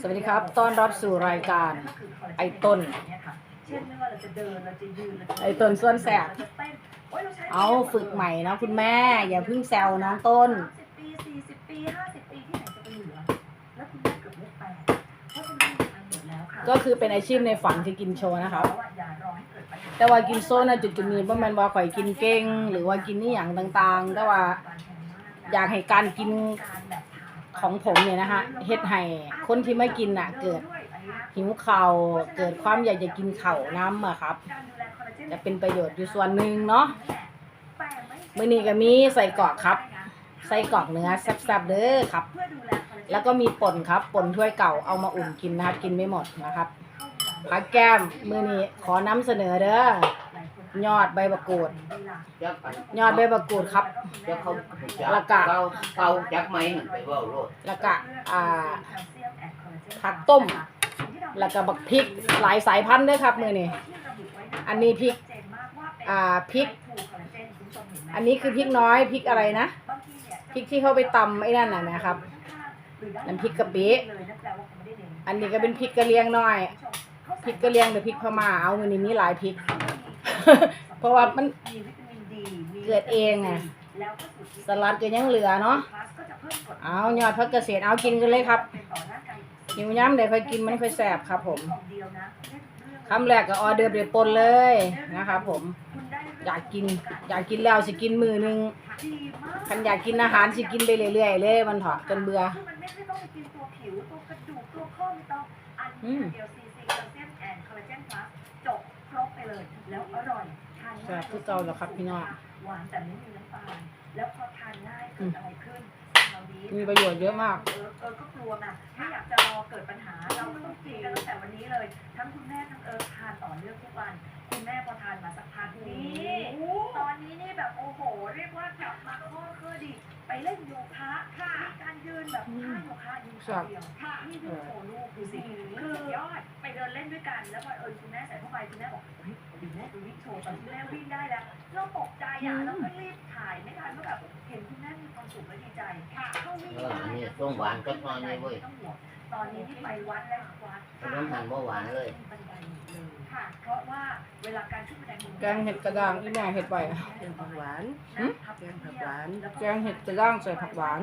สวัสดีครับ ต้อนรับสู่รายการไอ้ต้นเช่นไม่ว่าเราจะเดินเราจะยืนเราจะไอ้ต้นส่วนแสบเราจะเต้นโอ๊ยรใช้เอาฝึกใหม่นะคุณแม่ อย่าเพิ่งแซวน้องต้นสามสิบปีสี่สิบปีห้าสิบปีที่ไหนจะไปเหลือแล้วคุณแม่เกือบเลขแปดเพราะคุณแม่มีอันหมดแล้วค่ะก็คือเป็นอาชีพในฝันที่กินโชว์นะครับเพาว่าอย่ารอให้เกิดปัญหแต่ว่ากินโซนะจุดจุดๆนี้บ่แม่นว่าข่อยกินเก่ง หรือว่ากินนี่อย่างต่างๆ แต่ว่าอยากให้การกิน ของผมเนี่ยนะคะเฮ็ดให้คนที่ไม่กินน่ะ เกิดหิวเข่าเกิดความอยากจะกินเข่าน้ำอะครับ จะเป็นประโยชน์อยู่ส่วนหนึ่งเนาะมื้อนี้ก็มีใส่กรอกครับ ใส่กรอกเนื้อแซ่บๆเด้อครับ แล้วก็มีป่นครับป่นถ้วยเก่าเอามาอุ่นกินนะครับกินไม่หมดนะครับพักแก้มมื้อนี้ขอนำเสนอเด้อ ยอดใบมะกรูด จักอันยอดใบมะกรูดครับ จักเขาจัแล้วก็เกาเกาจักไหมนั่นไปเว้าโลดแล้วก็อ่าผักต้ม แล้วก็บักพริกหลายสายพันธุ์เด้อครับมื้อนี้อันนี้พริกอ่าพริก อันนี้คือพริกน้อยพริกอะไรนะพริกที่เขาไปตำไอ้นั่นน่ะนะครับน้ำพริกกะปิอันนี้ก็เป็นพริกกะเหรียงน้อยพริกกะเหรียงหรือพริกพม่าเอามื้อนี้มีหลายพริก เพราะว่ามันเกิดเองไงสลัดก็ยังเหลือเนาะเอายอดพักเกษตรเอากินกันเลยครับหิวย้ำเดี๋ยวค่อยกินมันค่อยแสบครับผมคำแรกก็ออเดอร์เดือดปนเลยนะครับผมอยากกิน อยากกินแล้วสิกินมือนึงคันอยากกินอาหารสิกินไปเรื่อยๆเลยมันเถอะจนเบื่อคือมั ครบไปเลยแล้วอร่อยทานแซ่ง่ายบคือเก่าแล้วครับพี่น้องหวานแต่ไม่มีน้ำตาลแล้วพอทานง่ายเกิดอะไรขึ้นเราดีมีประโยชน์เยอะมาก เออเออก็กลัวนะไม่อยากจะรอเกิดปัญหา เราก็ต้องกินกันตั้งแต่วันนี้เลย ทั้งคุณแม่ทั้งเอิร์ธทานต่อเนื่องทุกวัน คุณแม่พอทานมาสักพักนี้ตอนนี้นี่แบบโอ้โห เรียกว่ากลับมาข้อเครื่อดี ไปเล่นโยคะค่ะมีการยืนแบบท่าโยคะยืนคนเดียวค่ะนี่ดูโชว์ลูกดูสิคือยอดไปเดินเล่นด้วยกันแล้วพอเอิญคุณแม่ใส่เข้าไปคุณแม่บอกเฮ้ยเดี๋ยวแม่จะวิ่งโชว์ตอนที่แม่วิ่งได้แล้วเราตกใจอะแล้วก็รีบถ่ายไม่ทันเมื่อแบบเห็นคุณแม่มีความสุขและดีใจค่ะเข้าวิ่งเอออันนี้ส้มหวานจักหน่อยนี่เว้ยต้องห่วงตอนนี้ที่ไปวัดแล้ววัดขนมหันบ่หวานเลยบันไดหมดเลยค่ะ เพราะว่าเวลาการขึ้นบันไดมันแกงเห็ดกระด้างที่แม่เห็ดไว้อะแกงผักหวานหืมแกงผักหวาน แกงเห็ดกระด้างใส่ผักหวาน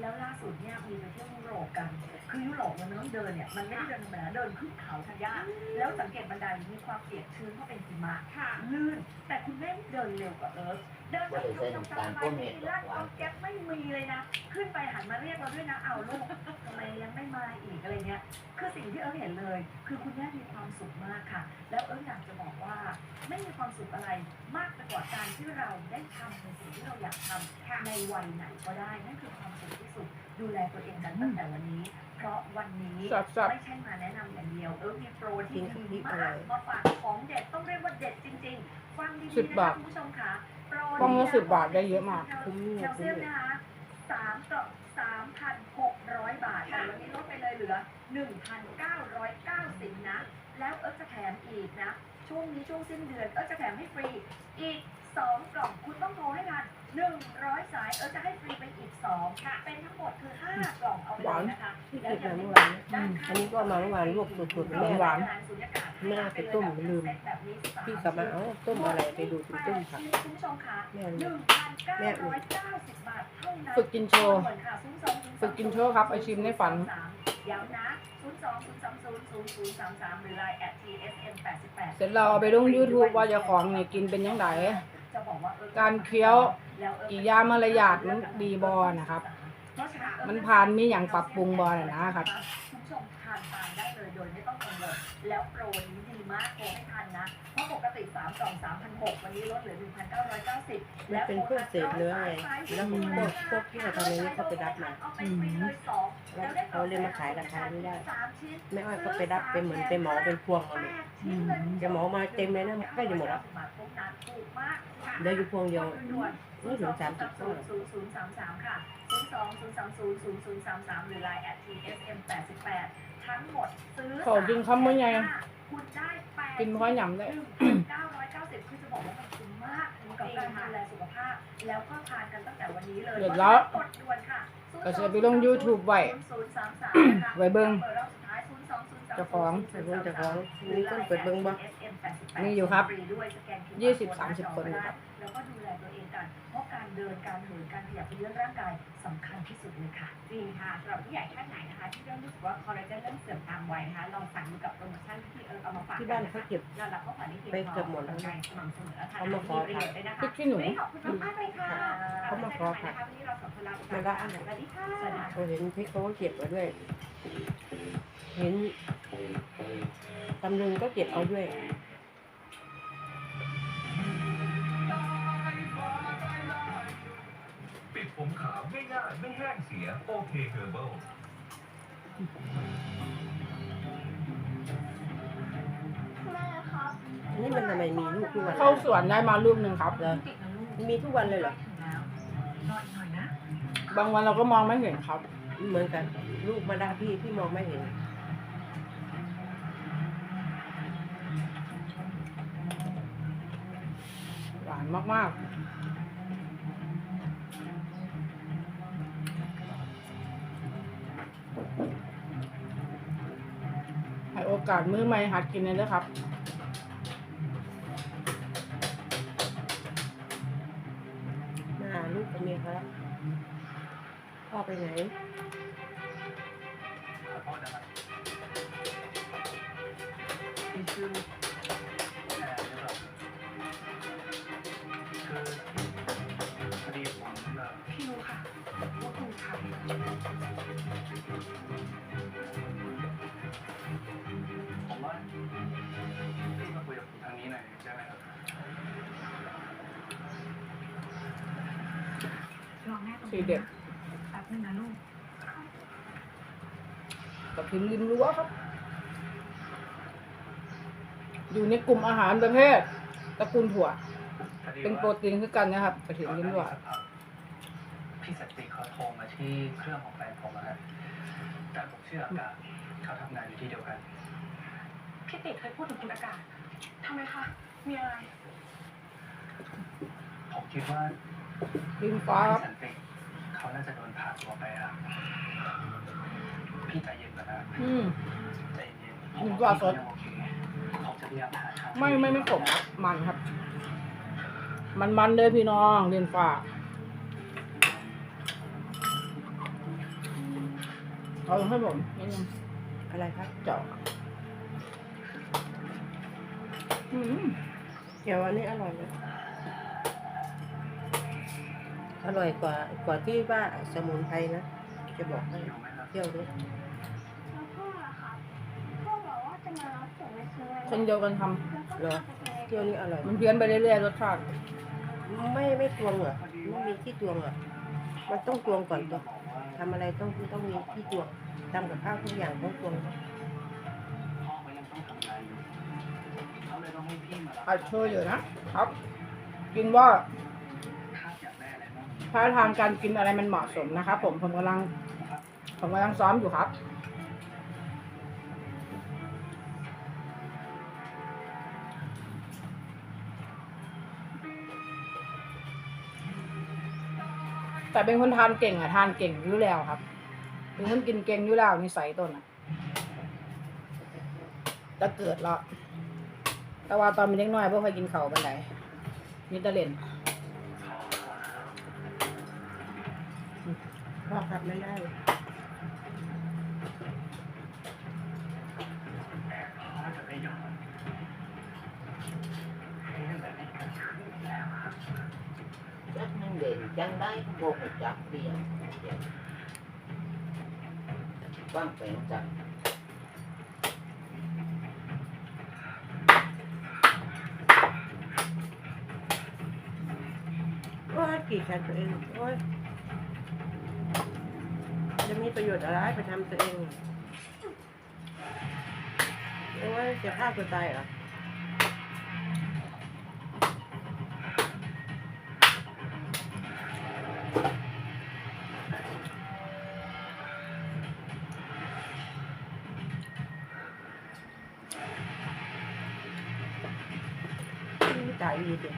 แล้วล่าสุดเนี่ยมีไปเที่ยวยุโรปกัน คือยุโรปเนี่ยมันต้องเดินเนี่ยมันไม่ได้เดินธรรมดาเดินขึ้นเขาทางยากแล้วสังเกตบันไดมีความเปียกชื้นเพราะเป็นหิมะค่ะลื่น แต่คุณแม่ เดินเร็วกว่าเอิร์ธเดินแบบลาดก็แก๊ปไม่มีเลยนะ ขึ้นไปหันมาเรียกเราด้วยนะเอาลูกทำไมยังไม่มาอีกอะไรเงี้ย คือสิ่งที่เอิร์ธเห็นเลย คือคุณแม่มีความสุขมากค่ะ แล้วเอิร์ธอยากจะบอกว่า ไม่มีความสุขอะไรมากไปกว่าการที่เราได้ทำในสิ่งที่เราอยากทำในวัยไหนก็ได้นั่นคือความสุขที่สุดดูแลตัวเองกันตั้งแต่วันนี้ เพราะวันนี้ไม่ใช่มาแนะนำอย่างเดียว เออมีโปรที่ดีมากมาฝากของเด็ดต้องเรียกว่าเด็ดจริง สิบๆนะบาคะทคุณผู้ชมค่ะโปรกล่องละนี้สิบบาทได้เยอะมาก คุ้มแคเนี่ยลคุ้เซีมยมเนี่ยนะคะสามกล่องสามพันหกร้อยบาทแต่วันนี้ลดไปเลยเหลือหนึ่งพันเก้าร้อยเก้าสิบนะ แล้วเอิร์ธจะแถมอีกนะ ช่วงนี้ช่วงสิ้นเดือนเอิร์ธจะแถมให้ฟรี อีกสองกล่องคุณต้องโทรให้ทันหนึ่งร้อยสายเอิร์ธจะให้ฟรีไปอีกสองค่ะ เป็นทั้งหมดคือห้ากล่องเอาไปเลยนะคะที่เก็บมาเมื่อวานอืมอันนี้ก็มาเมื่อวานลวกสดๆแม่หวานแม่ไปต้มลืมพี่กลับมาเอ้าต้มอะไรไปดูถึงต้มผักคุณผู้ชมคะแม่หนึ่งพันเก้าแม่ร้อุ่อนยเก้าสิบบาทเท่านั้นฝึกกินโชว์ฝึกกินโชว์ครับไอชิมในฝันย้ำนะศูนย์สองศูนย์สามศูนย์ศูนย์ศูนย์สามสามหรือไลน์ at tsm แปดสิบแปดเสร็จเราเอาไปลง YouTube ว่าเจะของเนี่ยกินเป็นยังไงจะบอ กว่าออการเคี้ยวแล้วเออกิริยามารยาทมันดีบอนะครับเพราะฉะเออมันผ่านมีอย่างปรับปรุงบ่น่ะนะครับคุณผู้ชมทานตามได้เลยโดยไม่ต้องกังวลแล้วโปรนี้ดีมากโทรให้ทันนะ เพราะปกติ3กล่อง3,600วันนี้ลดเหลือ1,990มันเป็นพวกเศษเนื้อไงแล้วพวกพวกที่เราทำในนี้เขาไปรับมาเอาไปฟรีเลยสองแล้วเขาเลยมาขายราคานี้ได้สามชิ้นแม่อ้อยก็ไปรับไปเหมือนไปเหมาเป็นพวงมาเลยอืมจะเหมามาเต็มเลยนะใกล้จะหมดแล้วถูกมากค่ะเหลืออยู่พวงเดียวศูนย์สองศูนย์สามศูนย์ศูนย์ศูนย์สามสามค่ะศูนย์สองศูนย์สามศูนย์ศูนย์ศูนย์สามสามหรือไลน์ at tsm แปดสิบแปดทั้งหมดซื้อขอกินคำว่าไงคุณได้แปดกินเพราะหยำได้ ดูแลสุขภาพ แล้วก็ทานกันตั้งแต่วันนี้เลยเดือดร้อนกดด่วนค่ะกก็จะไปลง YouTube ไว้ไว้เบิ่งเจ้าของไปเบิ่งเจ้าของมีคนเปิดเบิ่งบ่ มีอยู่ครับยี่สิบสามสิบคนอยู่ครับแล้วก็ดูแลตัวเองกัน เพราะการเดินการเหินการขยับเป็นเรื่องร่างกายสำคัญที่สุดเลยค่ะ จริงค่ะสำหรับผู้ใหญ่ท่านไหนนะคะ ที่เริ่มรู้สึกว่าคอลลาเจนเริ่มเสื่อมตามวัยนะคะลองสั่งดูกับโปรโมชั่นที่เออเอามาฝากที่บ้านเขาเก็บเราหลับเขาฝันได้เพียงไปเกือบหมดแล้วกำลังกายสม่ำเสมอค่ะเอามาขอประโยชน์ด้วยนะพริคะกขี้หนูวันนี้ขอบคุณมากๆเลยค่ะเขามาขอค่ะวันนี้เราสองคนลาไปมาก่ละอนอันไหนสวัสดีค่ะเราเห็นพริกเขาก็เก็บไว้ด้วย เห็นตำลึงก็เก็บเอาด้วย ผมขาวง่ายๆไม่แห้งเสียโอเคเฮอร์เบิลนี่มันทำไมมีลูกทุกวันเข้าสวนได้มาลูกหนึ่งครับเหรอมีทุกวันเลยเหรอ บางวันเราก็มองไม่เห็นครับ เหมือนกัน ลูกมาดาพี่พี่มองไม่เห็น หวานมากๆ กาสมื้อใหม่หัดกินเลยนะครับมาหาลูกกับเมียเขาแล้วพ่อไปไหนขอโทษนะครับที่ชื่อแอร์หรือเปล่าคือพอดีผมเอ่อพี่รู้ค่ะว่าคุณทำ รอแม่ตรงสีนี้เด็ดแป๊บนึงนะลูกกับถึงริมรั้วครับ อยู่ในกลุ่มอาหารประเภทตระกูลถั่วพอดีเป็นว่าโปรตีนคือกันนะครับกระถิ่นริมรั้วพี่สันติเขาโทรมาที่เครื่องของแฟนผมอะฮะแต่ผมเชื่ออากาศเขาทำงานอยู่ที่เดียวกันพี่ติเคยพูดถึงคุณอากาศทำไมคะ มีอะไร ผมคิดว่าริมฟ้าครับพี่สันติ เขาน่าจะโดนผ่าตัวไปอะพี่ใจเย็นก่อนนะอืม ใจเย็นอืมว่าสดโอเคผมจะพยายามหาทางไม่ไม่ไม่ขมครับมันครับ มันมันเลยพี่น้องเรียนฟ้าเอาให้ผมนิดนึงอะไรครับเจาะอืมเกี๊ยวอันนี้อร่อยนะ อร่อยกว่ากว่าที่ว่าสมุนไพรนะจะบอกให้อยู่ไหมครับเที่ยวด้วยแล้วพ่อล่ะครับพ่อบอกว่าจะมารับส่งในเซเว่นคนเดียวกันทำแล้วก็เหรอพาไปเที่ยวนี้อร่อยมันเพี้ยนไปเรื่อยๆรสชาติไม่ไม่ตวงเหรอไม่มีที่ตวงเหรอมันต้องตวงก่อนตัวบอกว่าทำอะไรต้องต้องมีที่ตวงทำกับข้าวทุกอย่างต้องตวงพ่อเขายังต้องทำงานอยู่เขาเลยต้องให้พี่มารับอัดโชว์อยู่นะครับ กินว่าถ้าอยาก ได้อะไรบ้างท่าทางการกินอะไรมันเหมาะสมนะครับผมผมกำลัง ผมกำลังซ้อมอยู่ครับแต่เป็นคนทานเก่งอะทานเก่งอยู่แล้วครับเป็นคนกินเก่งอยู่แล้วนิสัยต้นอะแต่เกิดล้วแต่ว่าตอนเป็นเด็กน้อยพวกเคยกินเขาวบันไดมิตรเล่น พ่อขับไม่ได้พ่อจะไม่ยอมให้เรื่องแบบนี้เกิดขึ้นอีกแล้วครับจักนั่งเด่นจังได้พวกจักเดียวบ้างเป็นจักโอ้ยกี่แคนตัวเองโอ้ย จะมีประโยชน์อะไรไปทำตัวเองโอ้ยจะฆ่าตัวตายเหรอตายดีเด็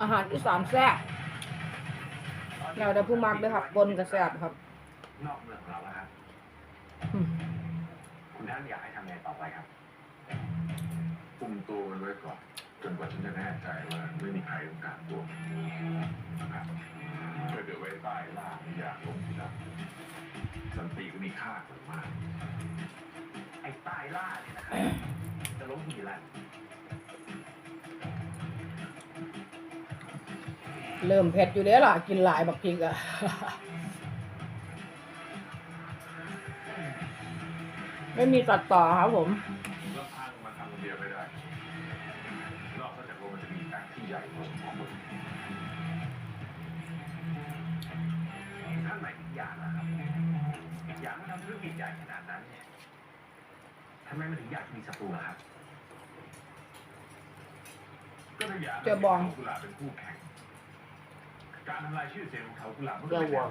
อาหารอีสานแซ่บเราได้ผู้มักด้วยครับปนกระแสบครับ นอกเมืองเราอะครับอืมคุณท่านอยากให้ทำไงต่อไปครับคุมตัวมันไว้ก่อนจนกว่าฉันจะแน่ใจว่าไม่มีใครต้องการตัวมันนะครับก็เดี๋ยวไว้ใต้ล่างอยากลงทีหลังสันติก็มีค่ากว่ามากไอ้ใตายล่าเนี่ยนะครับจะล้มกี่แล้วเริ่มเผ็ดอยู่แล้วล่ะ กินหลายบักพริกอะ ไม่มีตัดต่อครับผมลำพังมันทำคนเดียวไม่ได้ นอกจากว่ามันจะมีแอคที่ใหญ่กว่าของมันท่านหมายถึงอยากนะครับอยากทำธุรกิจใหญ่ขนาดนั้นเนี่ยทำไมมันถึงอยากมีศัตรูล่ะครับก็ถ้าอยากจอบอกเขากุหลาบเป็นคู่แข่งการทำลายชื่อเสียงของเขากุหลาบมันเจ้าไม่วัง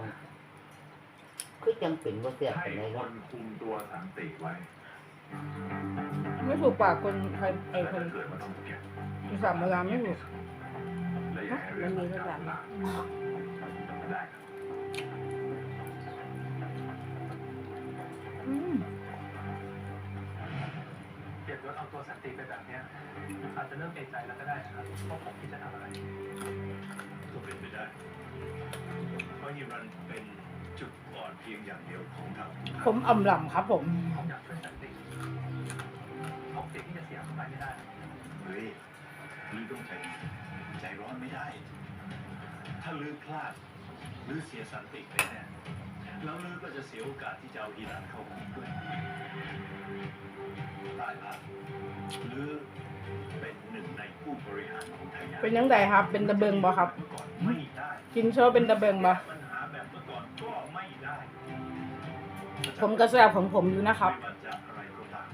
คือจำเป็นว่าเสียให้เป็นไรคเนาะนคุมตัวสันติไว้ไม่ถูกปากคนใครไอ้แต่คนถ้าเกิดมันต้องเก็บที่สามเวลาไม่ถูกและอย่าให้เรื่องมันจับหลังได้ครับอืมเปรียบยศเอาตัวสันติไปแบบเนี้ยอาจจะเริ่มเอะใจแล้วก็ได้นะครับว่าผมที่จะทำอะไรก็เป็นไปได้เพราะยิรันเป็น จุดอ่อนเพียงอย่างเดียวของเราผมอ่ำหล่ำครับผม ผมอยากช่วยสันติผมสิ่งที่จะเสียเข้าไปไม่ได้เฮ้ยลือต้องใจใจร้อนไม่ได้ ถ้าลือพลาดลือเสียสันติไปแน่แล้วลือก็จะเสียโอกาสที่จะเอาฮีรันเข้าคุกด้วยตายละลือเป็นหนึ่งในผู้บริหารของไทยาเป็นยังไงครับ เป็นตะเบิงบ่ครับเมื่อก่อนไม่ได้กินโชว์เป็นตะเบิงบ่ ก่อนก็ไม่ได้ผมกระแสบของผมอยู่นะครับ ไม่ว่าจะอะไรก็ตาม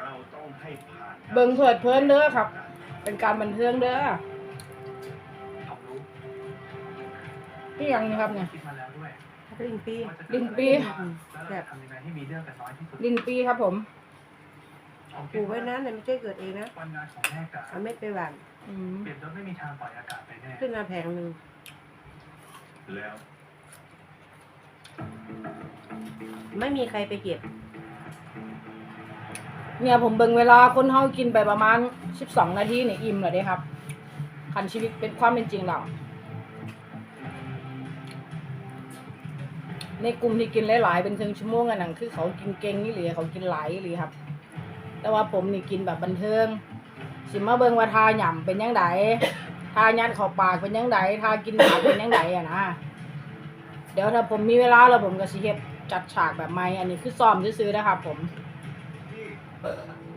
เราต้องให้ผ่านเบิงเผิดเพลินเด้อครับ เป็นการบันเทิงเด้อผมรู้นี่ยังนี่ครับเนี่ย คิดมาแล้วด้วยลิงปีว่าจะลิ้เกิดนอะไรปีขึ้นแล้วเราจะทำยังไงให้มีเรื่องกันน้อยที่สุดลินปีครับผมผมปคิลูดกไว้นะเนี่ยไม่ใช่เกิดเองนะวันงานของแม่กาเอาเม็ดไปหว่านอืมเปลี่ยนรถไม่มีทางปล่อยอากาศไปแน่ขึ้นมาแผงหนึ่งแล้ว ไม่มีใครไปเก็บ เนี่ยผมเบิ่งเวลาคนเฮากินไปประมาณ12นาทีเนี่ยอิ่มแล้วเด้ครับคันชีวิตเป็นความเป็นจริงแล้วในกลุ่มที่กินหลายๆเป็นครึ่งชั่วโมงอันนั้นคือเขากินเก่งนี่หรือเขากินหลายหรือครับ แต่ว่าผมนี่กินแบบบันเทิงสิมาเบิ่งว่าทาหย่ำเป็นยังไงทายัดข้าปากเป็นยังไงทากินหมาเป็นยังไงอะนะเดี๋ยวถ้าผมมีเวลาแล้วผมก็สิเฮ็ด จัดฉากแบบใหม่อันนี้คือซ้อมซื้อๆนะครับผม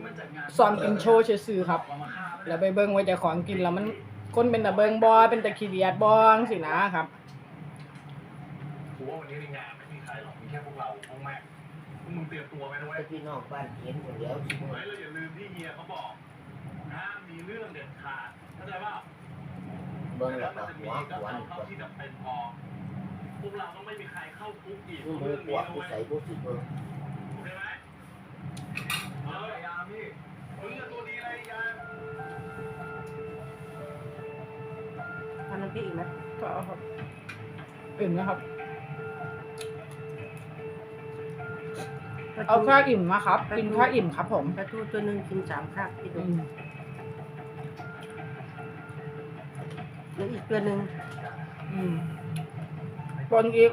มันจัดงานซ้อมกินโชว์ซื่อๆครับเอามาฆ่าไม่ได้แล้วไปเบิ่งว่าเจ้าของกินแล้วมันคนเป็นตะเบิงบอเป็นตะขี้เดียดบองสินะครับกูว่าวันนี้ในงานไม่มีใครหรอกมีแค่พวกเราพวกแม่พวกมึงเตรียมตัวไว้นะเว้ไอ้ยพี่น้องบ้านเห็นหมดแล้วสิเฮ้ยเราอย่าลืมที่เฮียเขาบอกห้ามมีเรื่องเด็ดขาดเข้าใจป่ะเบิ่งแล้แล้ววมันก็จะหัมีวก็ขวัญเอาเท่าที่จำเป็นพอพวกเราต้อง ไม่มีใครเข้าคุกอีกมือเรื่องกนี้วาดนะผู้เว้ยใส่ผู้สิเบิ่งโอเคไหมเออพยายามพี่มึงจะตัวดีอะไรยานทำน้ำพริกอีกไหมก็เอาครับอิ่มนะครับปลาเอาทูแค่อิ่มนะครับ กินแค่อิ่มครับผมปลาทูตัวหนึ่งกินสามคาบที่ดูอืมแล้วอีกตัวหนึ่งอืมปนอีก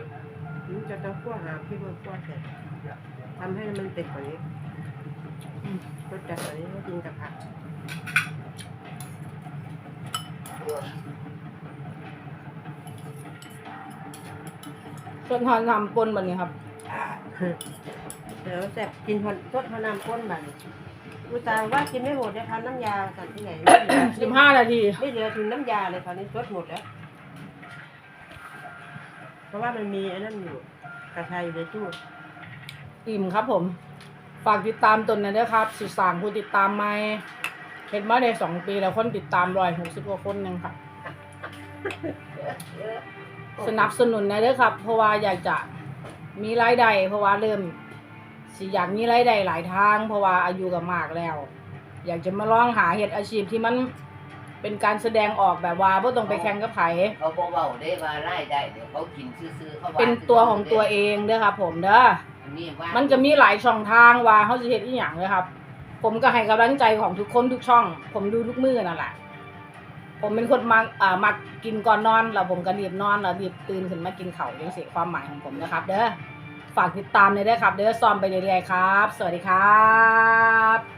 มันจะต้องคั่วหาพี่มันคั่วเสร็จทำให้มันเป็นกว่านี้อืมรสจัดกว่านี้ก็กินกับผักส่วนทานทำปนแบบนี้ครับ เดี๋ยวแซ่บกินพอสดพอน้ำข้นแบบนี้อุตส่าห์ว่ากินไม่หมดจะทำน้ำยาสั่นที่ไหนไม่เหลือสิบห้านาที ไม่เหลือถึงน้ำยาเลยคราวนี้สดหมดแล้ว เพราะว่ามันมีไอ้นั่นอยู่กระชายอยู่ในตู้อิ่มครับผม ฝากติดตามตนนะเด้อครับสิสามผู้ติดตามไม่เห็นมาได้สองปีแล้วคนติดตามร้อยหกสิบกว่าคนหนึ่งครับ สนับสนุนนะเด้อครับ เพราะว่าอยากจะมีรายได้เพราะว่าเริ่มสิอยากมีรายได้หลายทาง เพราะว่าอายุก็มากแล้ว อยากจะมาลองหาเหตุอาชีพที่มัน เป็นเป็นการแสดงออกแบบว่าบ่ต้องไปแข่งกับไผเขาบอกว่าได้ว่าไล่ได้เดี๋ยวเขากินซื่อๆเขาว่าเป็นตัวของตัวเองเด้อครับ ผมเด้ออันนี้ว่ามันจะมีหลายช่องทางว่าเขาจะเฮ็ดอีหยังเลยครับ ผมก็ให้กำลังใจของทุกคนทุกช่อง ผมดูทุกมือนั่นแหละผมเป็นคนมักอ่ามักกินก่อนนอนแล้วผมก็รีบนอนแล้วรีบตื่นขึ้นมากินข้าวจังซี่ความหมายของผมนะครับ เด้อฝากติดตามเลยเด้อครับ เด้อซ้อมไปเรื่อยๆครับ สวัสดีครับ